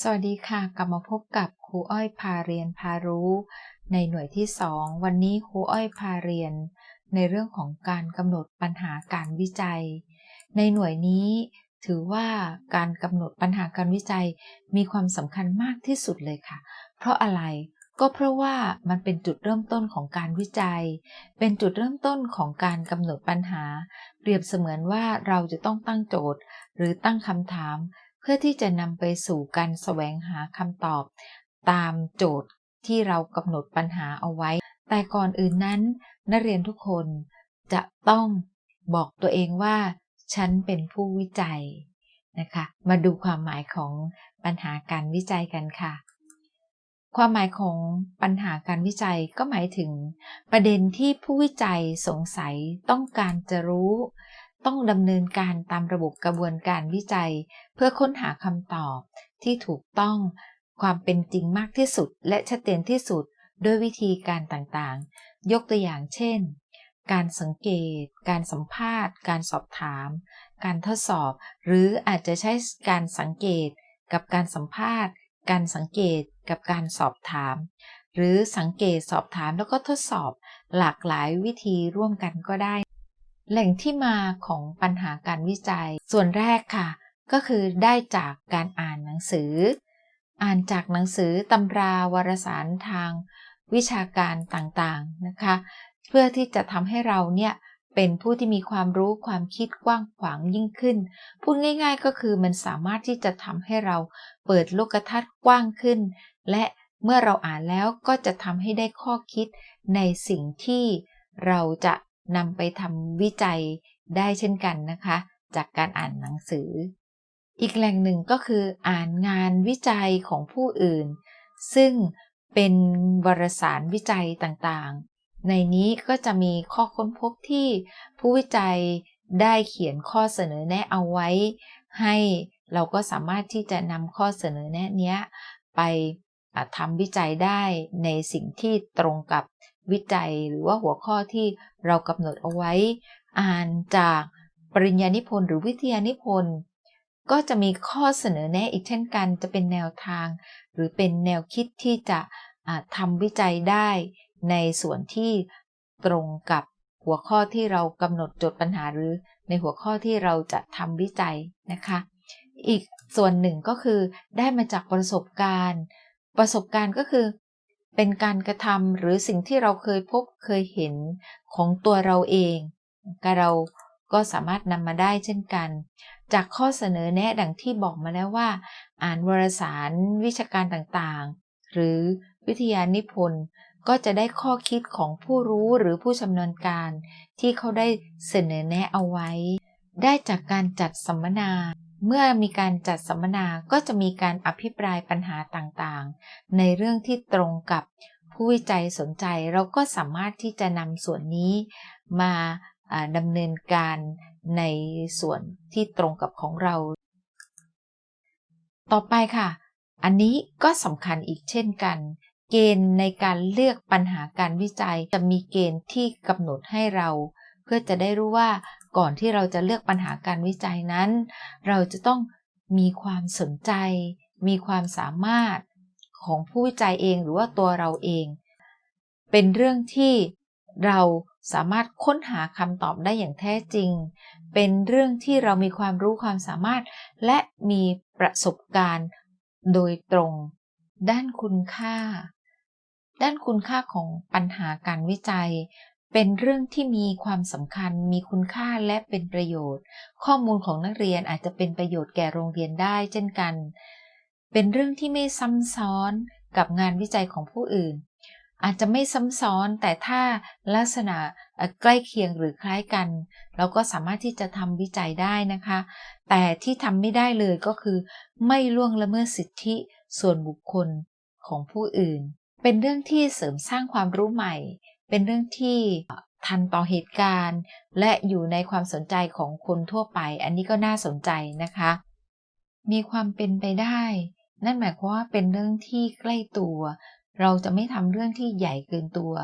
สวัสดีค่ะ กลับมาพบกับครูอ้อยพาเรียนพารู้ ในหน่วยที่ 2 วันนี้ครูอ้อยพาเรียน ในเรื่องของการกำหนดปัญหาการวิจัย ในหน่วยนี้ถือว่าการกำหนดปัญหาการวิจัยมีความสำคัญมากที่สุดเลยค่ะ เพราะอะไรก็เพราะว่ามันเป็นจุดเริ่มต้นของการวิจัย เป็นจุดเริ่มต้นของการกำหนดปัญหา เปรียบเสมือนว่าเราจะต้องตั้งโจทย์ หรือตั้งคำถาม พื่อที่จะนำไปสู่การแสวงหาคำตอบ ตามโจทย์ที่เรากำหนดปัญหาเอาไว้ แต่ก่อนอื่นนั้น นักเรียนทุกคนจะต้องบอกตัวเองว่า ฉันเป็นผู้วิจัยนะคะ มาดูความหมายของปัญหาการวิจัยกันค่ะ ความหมายของปัญหาการวิจัยก็หมายถึง ประเด็นที่ผู้วิจัยสงสัยต้องการจะรู้ ต้องดำเนินการตามระบบกระบวนการวิจัย เพื่อค้นหาคำตอบที่ถูกต้องความเป็นจริงมากที่สุด และชัดเจนที่สุดด้วยวิธีการต่างๆ ยกตัวอย่างเช่น การสังเกต การสัมภาษณ์ การสอบถาม การทดสอบ หรืออาจจะใช้การสังเกต กับการสัมภาษณ์ การสังเกตกับการสอบถาม หรือสังเกตสอบถามแล้วก็ทดสอบหลากหลายวิธีร่วมกันก็ได้ แหล่งที่มาของปัญหาการวิจัย ส่วนแรกค่ะ ก็คือได้จากการอ่านหนังสือ อ่านจากหนังสือตำราวารสารทางวิชาการต่างๆนะคะ เพื่อที่จะทำให้เราเนี่ยเป็นผู้ที่มีความรู้ความคิดกว้างขวางยิ่งขึ้น พูดง่ายๆก็คือมันสามารถที่จะทำให้เราเปิดโลกทัศน์กว้างขึ้น และเมื่อเราอ่านแล้วก็จะทำให้ได้ข้อคิดในสิ่งที่เราจะ นำไปทำวิจัยได้เช่นกันนะคะ จากการอ่านหนังสือ อีกแหล่งหนึ่งก็คืออ่านงานวิจัยของผู้อื่น ซึ่งเป็นวารสารวิจัยต่างๆ ในนี้ก็จะมีข้อค้นพบที่ผู้วิจัยได้เขียนข้อเสนอแนะเอาไว้ ให้เราก็สามารถที่จะนำข้อเสนอแนะนี้ไปทำวิจัยได้ในสิ่งที่ตรงกับ วิจัยหรือว่าหัวข้อที่เรากำหนดเอาไว้ อ่านจากปริญญานิพนธ์หรือวิทยานิพนธ์ก็จะมีข้อเสนอแนะอีกเช่นกัน จะเป็นแนวทาง หรือเป็นแนวคิดที่จะทำวิจัยได้ในส่วนที่ตรงกับหัวข้อที่เรากำหนดโจทย์ปัญหาหรือในหัวข้อที่เราจะทำวิจัยนะคะ อีกส่วนหนึ่งก็คือได้มาจากประสบการณ์ ประสบการณ์ก็คือ เป็นการกระทำหรือสิ่งที่เราเคยพบเคยเห็นของตัวเราเองเราก็สามารถนำมาได้เช่นกัน จากข้อเสนอแนะดังที่บอกมาแล้วว่า อ่านวารสารวิชาการต่างๆ หรือวิทยานิพนธ์ก็จะได้ข้อคิดของผู้รู้หรือผู้ชำนาญการ ที่เขาได้เสนอแนะเอาไว้ ได้จากการจัดสัมมนา เมื่อมีการจัดสัมมนาก็จะมีการอภิปรายปัญหาต่างๆ ในเรื่องที่ตรงกับผู้วิจัยสนใจเราก็สามารถที่จะนำส่วนนี้มาดำเนินการในส่วนที่ตรงกับของเรา ต่อไปค่ะ อันนี้ก็สำคัญอีกเช่นกัน เกณฑ์ในการเลือกปัญหาการวิจัยจะมีเกณฑ์ที่กำหนดให้เรา เพื่อจะได้รู้ว่าก่อนที่เราจะเลือกปัญหาการวิจัยนั้น เราจะต้องมีความสนใจ มีความสามารถของผู้วิจัยเองหรือว่าตัวเราเอง เป็นเรื่องที่เราสามารถค้นหาคำตอบได้อย่างแท้จริง เป็นเรื่องที่เรามีความรู้ความสามารถ และมีประสบการณ์โดยตรง ด้านคุณค่า ด้านคุณค่าของปัญหาการวิจัย เป็นเรื่องที่มีความสำคัญ มีคุณค่าและเป็นประโยชน์ ข้อมูลของนักเรียนอาจจะเป็นประโยชน์แก่โรงเรียนได้เช่นกัน เป็นเรื่องที่ไม่ซ้ำซ้อนกับงานวิจัยของผู้อื่น อาจจะไม่ซ้ำซ้อนแต่ถ้าลักษณะใกล้เคียงหรือคล้ายกัน เราก็สามารถที่จะทำวิจัยได้นะคะ แต่ที่ทำไม่ได้เลยก็คือ ไม่ล่วงละเมิดสิทธิส่วนบุคคลของผู้อื่น เป็นเรื่องที่เสริมสร้างความรู้ใหม่ เป็นเรื่องที่ทันต่อเหตุการณ์ และอยู่ในความสนใจของคนทั่วไป อันนี้ก็น่าสนใจนะคะ มีความเป็นไปได้ นั่นหมายความว่าเป็นเรื่องที่ใกล้ตัว เราจะไม่ทำเรื่องที่ใหญ่เกินตัว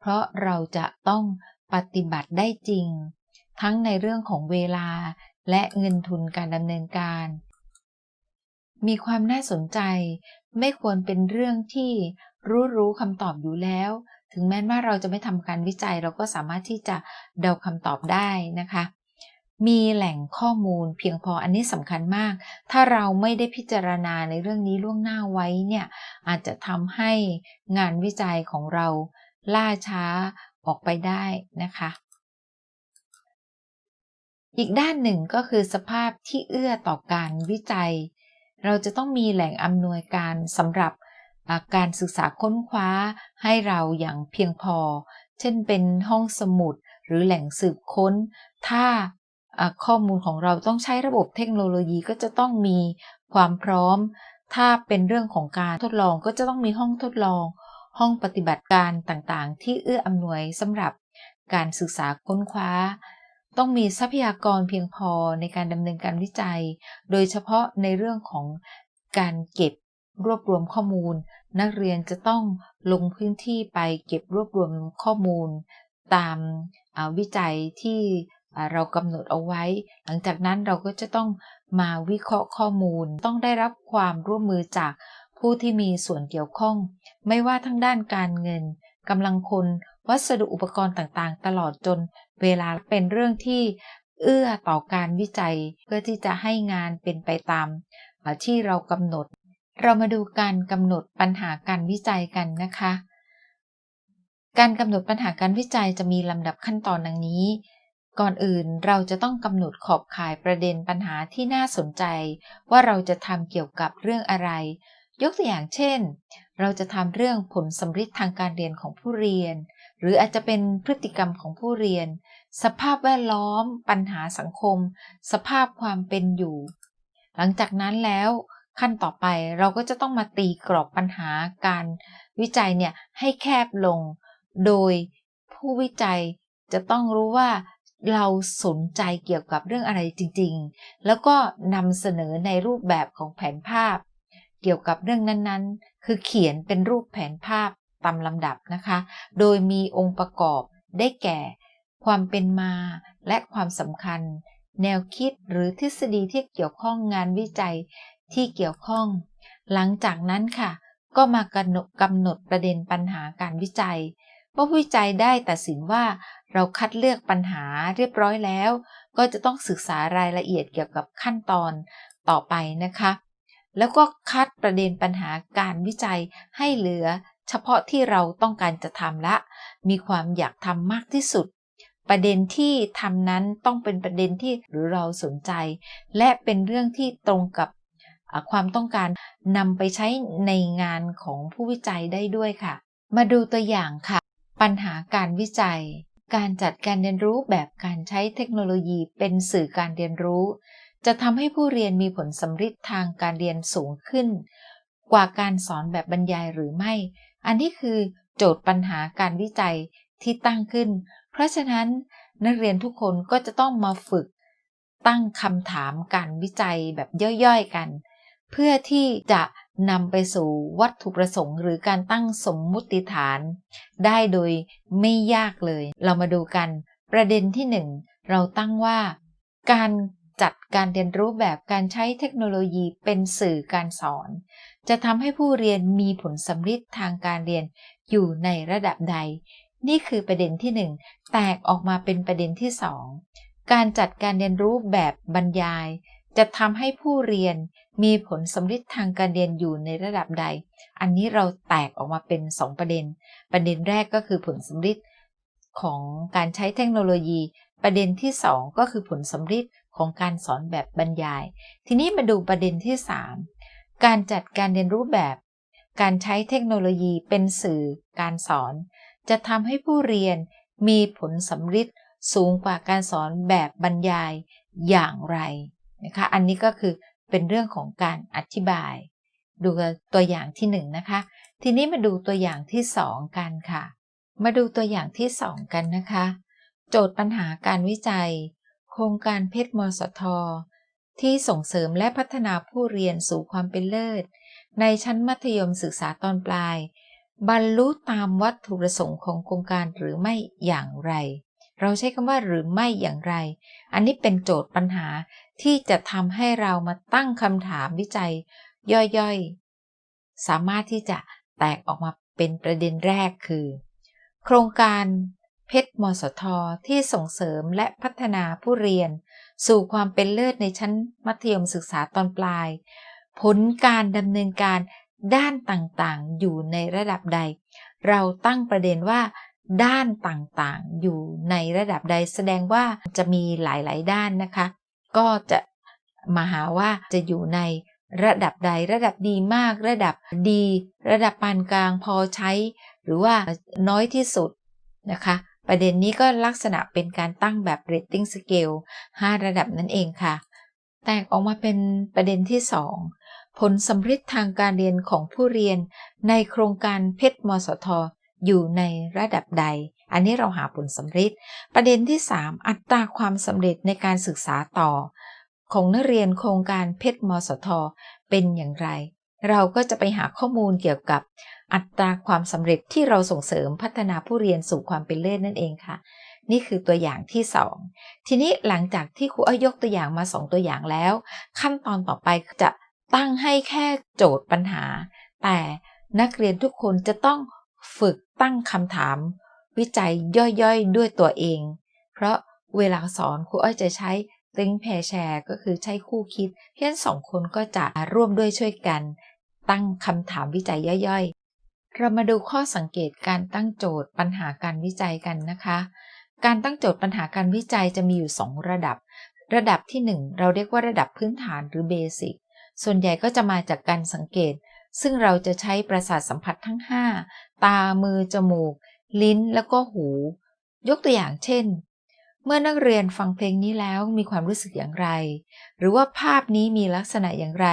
เพราะเราจะต้องปฏิบัติได้จริง ทั้งในเรื่องของเวลาและเงินทุนการดำเนินการ มีความน่าสนใจ ไม่ควรเป็นเรื่องที่รู้รู้คำตอบอยู่แล้ว ถึงแม้ว่าเราจะไม่ทำการวิจัยเราก็สามารถที่จะเดาคำตอบได้นะคะ มีแหล่งข้อมูลเพียงพออันนี้สำคัญมาก ถ้าเราไม่ได้พิจารณาในเรื่องนี้ล่วงหน้าไว้เนี่ยอาจจะทำให้งานวิจัยของเราล่าช้าออกไปได้นะคะ อีกด้านหนึ่งก็คือสภาพที่เอื้อต่อการวิจัย เราจะต้องมีแหล่งอำนวยการสำหรับ การศึกษาค้นคว้าให้เราอย่างเพียงพอ เช่นเป็นห้องสมุดหรือแหล่งสืบค้น ถ้าข้อมูลของเราต้องใช้ระบบเทคโนโลยีก็จะต้องมีความพร้อม ถ้าเป็นเรื่องของการทดลองก็จะต้องมีห้องทดลอง ห้องปฏิบัติการต่างๆ ที่เอื้ออำนวยสำหรับการศึกษาค้นคว้า ต้องมีทรัพยากรเพียงพอในการดำเนินการวิจัย โดยเฉพาะในเรื่องของการเก็บ รวบรวมข้อมูล นักเรียนจะต้องลงพื้นที่ไปเก็บรวบรวมข้อมูล ตามวิจัยที่เรากำหนดเอาไว้ หลังจากนั้นเราก็จะต้องมาวิเคราะห์ข้อมูล ต้องได้รับความร่วมมือจากผู้ที่มีส่วนเกี่ยวข้อง ไม่ว่าทั้งด้านการเงินกำลังคนวัสดุอุปกรณ์ต่างๆ ตลอดจนเวลาเป็นเรื่องที่เอื้อต่อการวิจัย เพื่อที่จะให้งานเป็นไปตามที่เรากำหนด เรามาดูการกำหนดปัญหาการวิจัยกันนะคะ การกำหนดปัญหาการวิจัยจะมีลำดับขั้นตอนดังนี้ ก่อนอื่นเราจะต้องกำหนดขอบข่ายประเด็นปัญหาที่น่าสนใจ ว่าเราจะทำเกี่ยวกับเรื่องอะไร ยกตัวอย่างเช่น เราจะทำเรื่องผลสำฤทธิ์ทางการเรียนของผู้เรียน หรืออาจจะเป็นพฤติกรรมของผู้เรียน สภาพแวดล้อม ปัญหาสังคม สภาพความเป็นอยู่ หลังจากนั้นแล้ว ขั้นต่อไปเราก็จะต้องมาตีกรอบปัญหาการวิจัยเนี่ยให้แคบลง โดยผู้วิจัยจะต้องรู้ว่าเราสนใจเกี่ยวกับเรื่องอะไรจริงๆ แล้วก็นำเสนอในรูปแบบของแผนภาพ เกี่ยวกับเรื่องนั้นๆ คือเขียนเป็นรูปแผนภาพตามลำดับนะคะ โดยมีองค์ประกอบได้แก่ ความเป็นมาและความสำคัญ แนวคิดหรือทฤษฎีที่เกี่ยวข้องงานวิจัย ที่เกี่ยวข้อง หลังจากนั้นค่ะ ก็มากำหนดกำหนดประเด็นปัญหาการวิจัยเมื่อวิจัยได้ตัดสินว่าเราคัดเลือกปัญหาเรียบร้อยแล้ว ก็จะต้องศึกษารายละเอียดเกี่ยวกับขั้นตอนต่อไปนะคะ แล้วก็คัดประเด็นปัญหาการวิจัยให้เหลือ เฉพาะที่เราต้องการจะทำและ มีความอยากทำมากที่สุด ประเด็นที่ทำนั้นต้องเป็นประเด็นที่หรือเราสนใจ และเป็นเรื่องที่ตรงกับ ความต้องการนำไปใช้ในงานของผู้วิจัยได้ด้วยค่ะ มาดูตัวอย่างค่ะ ปัญหาการวิจัย การจัดการเรียนรู้แบบการใช้เทคโนโลยีเป็นสื่อการเรียนรู้ จะทำให้ผู้เรียนมีผลสำฤทธิ์ทางการเรียนสูงขึ้น กว่าการสอนแบบบรรยายหรือไม่ อันนี้คือโจทย์ปัญหาการวิจัยที่ตั้งขึ้น เพราะฉะนั้นนักเรียนทุกคนก็จะต้องมาฝึกตั้งคำถามการวิจัยแบบย่อยๆกัน เพื่อที่จะนำไปสู่วัตถุประสงค์ หรือการตั้งสมมุติฐาน ได้โดยไม่ยากเลย เรามาดูกัน ประเด็นที่หนึ่งเราตั้งว่า การจัดการเรียนรู้แบบการใช้เทคโนโลยีเป็นสื่อการสอน จะทำให้ผู้เรียนมีผลสำฤทธิ์ทางการเรียนอยู่ในระดับใด นี่คือประเด็นที่หนึ่งแตกออกมาเป็นประเด็นที่สองการจัดการเรียนรู้แบบบรรยาย จะทำให้ผู้เรียนมีผลสำฤทธิ์ทางการเรียนอยู่ในระดับใด อันนี้เราแตกออกมาเป็น 2 ประเด็น ประเด็นแรกก็คือผลสำฤทธิ์ของการใช้เทคโนโลยี ประเด็นที่ 2 ก็คือผลสำฤทธิ์ของการสอนแบบบรรยาย ทีนี้มาดูประเด็นที่ 3 การจัดการเรียนรู้แบบ การใช้เทคโนโลยีเป็นสื่อการสอน จะทำให้ผู้เรียนมีผลสำฤทธิ์สูงกว่าการสอนแบบบรรยายอย่างไรนะคะ อันนี้ก็คือ เป็นเรื่องของการอธิบาย ดูตัวอย่างที่1นนะคะ ทีนี้มาดูตัวอย่างที่ 2 กันค่ะ มาดูตัวอย่างที่ 2 กันนะคะ โจทย์ปัญหาการวิจัย โครงการเพชรมสท ที่ส่งเสริมและพัฒนาผู้เรียนสู่ความเป็นเลิศ ในชั้นมัธยมศึกษาตอนปลาย บรรลุตามวัตถุประสงค์ของโครงการหรือไม่อย่างไร เราใช้คำว่าหรือไม่อย่างไร อันนี้เป็นโจทย์ปัญหาที่จะทำให้เรามาตั้งคำถามวิจัยย่อยๆ สามารถที่จะแตกออกมาเป็นประเด็นแรกคือ โครงการเพชรมสทที่ส่งเสริมและพัฒนาผู้เรียน สู่ความเป็นเลิศในชั้นมัธยมศึกษาตอนปลาย ผลการดำเนินการด้านต่างๆ อยู่ในระดับใด เราตั้งประเด็นว่า ด้านต่างๆ อยู่ในระดับใดแสดงว่าจะมีหลายๆ ด้านนะคะ ก็จะมาหาว่าจะอยู่ในระดับใดระดับดีมาก ระดับดี ระดับปานกลางพอใช้ หรือว่าน้อยที่สุดนะคะ ประเด็นนี้ก็ลักษณะเป็นการตั้งแบบ rating scale 5 ระดับนั่นเองค่ะ แตกออกมาเป็นประเด็นที่ 2 ผลสำฤทธิ์ทางการเรียนของผู้เรียนในโครงการเพชรมสท อยู่ในระดับใด อันนี้เราหาผลสำฤทธิ์ประเด็นที่ 3 อัตราความสำเร็จในการศึกษาต่อ ของนักเรียนโครงการเพชรมสท เป็นอย่างไร เราก็จะไปหาข้อมูลเกี่ยวกับอัตราความสำเร็จที่เราส่งเสริมพัฒนาผู้เรียนสู่ความเป็นเลิศนั่นเองค่ะ นี่คือตัวอย่างที่ 2 ทีนี้หลังจากที่ครูอ้อยยกตัวอย่างมา 2 ตัวอย่างแล้ว ขั้นตอนต่อไปจะตั้งให้แค่โจทย์ปัญหา แต่นักเรียนทุกคนจะต้อง ฝึกตั้งคำถาม วิจัยย่อยๆ ด้วยตัวเอง เพราะเวลาสอนครูอ้อยจะใช้ think pair share ก็คือใช้คู่คิด เพียงสองคนก็จะร่วมด้วยช่วยกัน ตั้งคำถามวิจัยย่อยๆ เรามาดูข้อสังเกตการตั้งโจทย์ปัญหาการวิจัยกันนะคะ การตั้งโจทย์ปัญหาการวิจัยจะมีอยู่ 2 ระดับ ระดับที่ 1 เราเรียกว่าระดับพื้นฐานหรือเบสิกส่วนใหญ่ก็จะมาจากการสังเกต ซึ่งเราจะใช้ประสาทสัมผัสทั้ง 5 ตา มือ จมูก ลิ้น แล้วก็หู ยกตัวอย่างเช่น เมื่อนักเรียนฟังเพลงนี้แล้วมีความรู้สึกอย่างไร หรือว่าภาพนี้มีลักษณะอย่างไร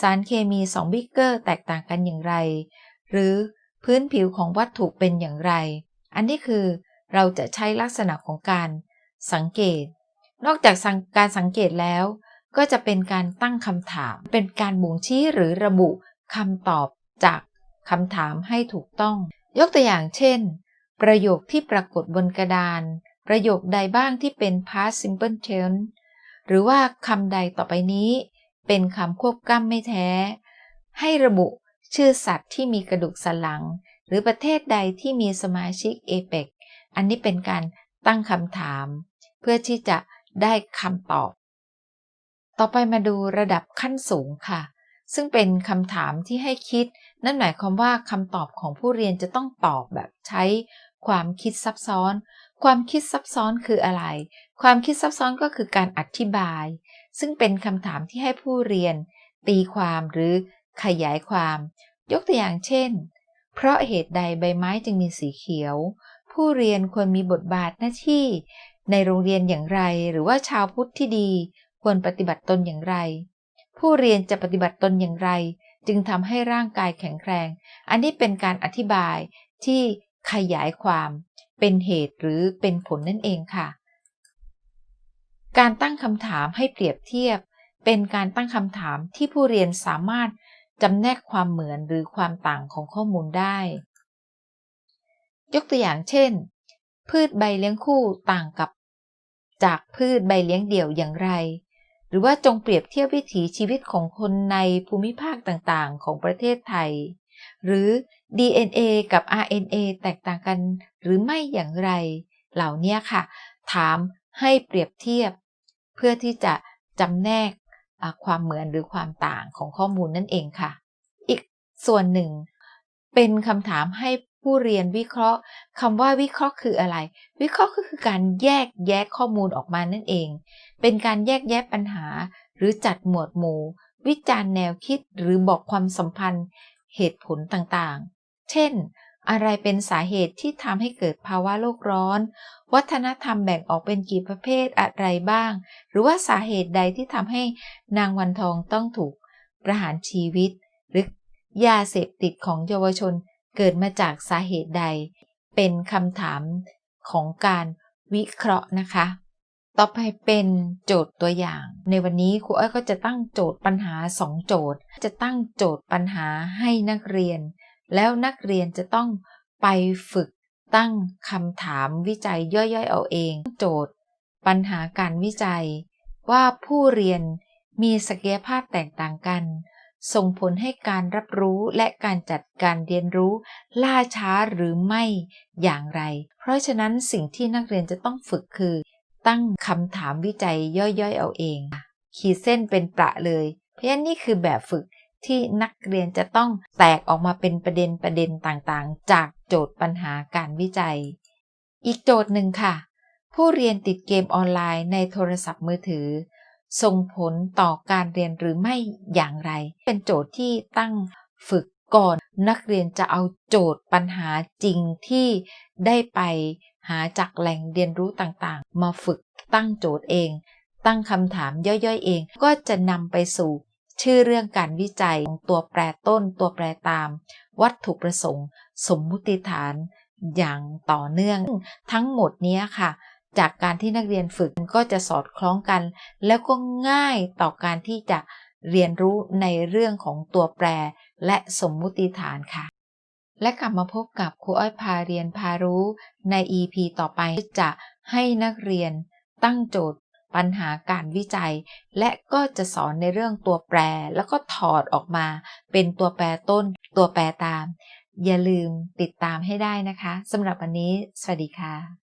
สารเคมีสองบิ๊กเกอร์แตกต่างกันอย่างไร หรือพื้นผิวของวัตถุเป็นอย่างไร อันนี้คือเราจะใช้ลักษณะของการสังเกต นอกจากการสังเกตแล้ว ก็จะเป็นการตั้งคำถาม เป็นการบ่งชี้หรือระบุ คำตอบจากคำถามให้ถูกต้อง ยกตัวอย่างเช่น ประโยคที่ปรากฏบนกระดาน ประโยคใดบ้างที่เป็น past simple tense หรือว่าคำใดต่อไปนี้ เป็นคำควบกล้ำไม่แท้ ให้ระบุชื่อสัตว์ที่มีกระดูกสันหลัง หรือประเทศใดที่มีสมาชิกเอเปกอันนี้เป็นการตั้งคำถาม เพื่อที่จะได้คำตอบ ต่อไปมาดูระดับขั้นสูงค่ะ ซึ่งเป็นคำถามที่ให้คิด นั่นหมายความว่าคำตอบของผู้เรียนจะต้องตอบแบบใช้ความคิดซับซ้อน ความคิดซับซ้อนคืออะไร ความคิดซับซ้อนก็คือการอธิบาย ซึ่งเป็นคำถามที่ให้ผู้เรียน ตีความหรือขยายความ ยกตัวอย่างเช่น เพราะเหตุใดใบไม้จึงมีสีเขียว ผู้เรียนควรมีบทบาทหน้าที่ ในโรงเรียนอย่างไร หรือว่าชาวพุทธที่ดี ควรปฏิบัติตนอย่างไร ผู้เรียนจะปฏิบัติตนอย่างไร จึงทำให้ร่างกายแข็งแรง อันนี้เป็นการอธิบายที่ขยายความ เป็นเหตุหรือเป็นผลนั่นเองค่ะ การตั้งคำถามให้เปรียบเทียบ เป็นการตั้งคำถามที่ผู้เรียนสามารถจำแนกความเหมือนหรือความต่างของข้อมูลได้ ยกตัวอย่างเช่น พืชใบเลี้ยงคู่ต่างกับ จากพืชใบเลี้ยงเดี่ยวอย่างไร หรือว่าจงเปรียบเทียบวิถีชีวิตของคนในภูมิภาคต่างๆ ของประเทศไทย หรือ DNA กับ RNA แตกต่างกันหรือไม่อย่างไร เหล่านี้ค่ะ ถามให้เปรียบเทียบ เพื่อที่จะจำแนกความเหมือนหรือความต่างของข้อมูลนั่นเองค่ะ อีกส่วนหนึ่ง เป็นคำถามให้ ผู้เรียนวิเคราะห์คำว่าวิเคราะห์คืออะไร วิเคราะห์ก็คือการแยกแยะข้อมูลออกมานั่นเอง เป็นการแยกแยะปัญหา หรือจัดหมวดหมู่ วิจารณ์แนวคิดหรือบอกความสัมพันธ์ เหตุผลต่างๆ เช่น อะไรเป็นสาเหตุที่ทำให้เกิดภาวะโลกร้อน วัฒนธรรมแบ่งออกเป็นกี่ประเภทอะไรบ้าง หรือว่าสาเหตุใดที่ทำให้นางวันทองต้องถูกประหารชีวิต หรือยาเสพติดของเยาวชน เกิดมาจากสาเหตุใด เป็นคำถามของการวิเคราะห์นะคะ ต่อไปเป็นโจทย์ตัวอย่าง ในวันนี้ครูอ้อยก็จะตั้งโจทย์ปัญหาสองโจทย์ จะตั้งโจทย์ปัญหาให้นักเรียน แล้วนักเรียนจะต้องไปฝึกตั้งคำถามวิจัยย่อยๆเอาเอง โจทย์ ปัญหาการวิจัย ว่าผู้เรียนมีศักยภาพแตกต่างกัน ส่งผลให้การรับรู้และการจัดการเรียนรู้ ล่าช้าหรือไม่อย่างไร เพราะฉะนั้นสิ่งที่นักเรียนจะต้องฝึกคือ ตั้งคำถามวิจัยย่อยๆเอาเอง ขีดเส้นเป็นประเลย เพราะฉะนั้นนี่คือแบบฝึกที่นักเรียนจะต้องแตกออกมาเป็นประเด็นประเด็นต่างๆ จากโจทย์ปัญหาการวิจัย อีกโจทย์หนึ่งค่ะ ผู้เรียนติดเกมออนไลน์ในโทรศัพท์มือถือ ส่งผลต่อการเรียนหรือไม่อย่างไร เป็นโจทย์ที่ตั้งฝึกก่อนนักเรียนจะเอาโจทย์ปัญหาจริงที่ได้ไปหาจากแหล่งเรียนรู้ต่างๆ มาฝึกตั้งโจทย์เอง ตั้งคำถามย่อยๆเอง ก็จะนำไปสู่ชื่อเรื่องการวิจัยของตัวแปรต้นตัวแปรตาม วัตถุประสงค์ สมมุติฐานอย่างต่อเนื่อง ทั้งหมดนี้ค่ะ จากการที่นักเรียนฝึกก็จะสอดคล้องกัน แล้วก็ง่ายต่อการที่จะเรียนรู้ในเรื่องของตัวแปรและสมมุติฐานค่ะ และกลับมาพบกับครูอ้อยพาเรียนพารู้ใน EP ต่อไปจะให้นักเรียนตั้งโจทย์ปัญหาการวิจัย และก็จะสอนในเรื่องตัวแปร แล้วก็ถอดออกมา เป็นตัวแปรต้น ตัวแปรตาม อย่าลืมติดตามให้ได้นะคะสำหรับวันนี้ สวัสดีค่ะ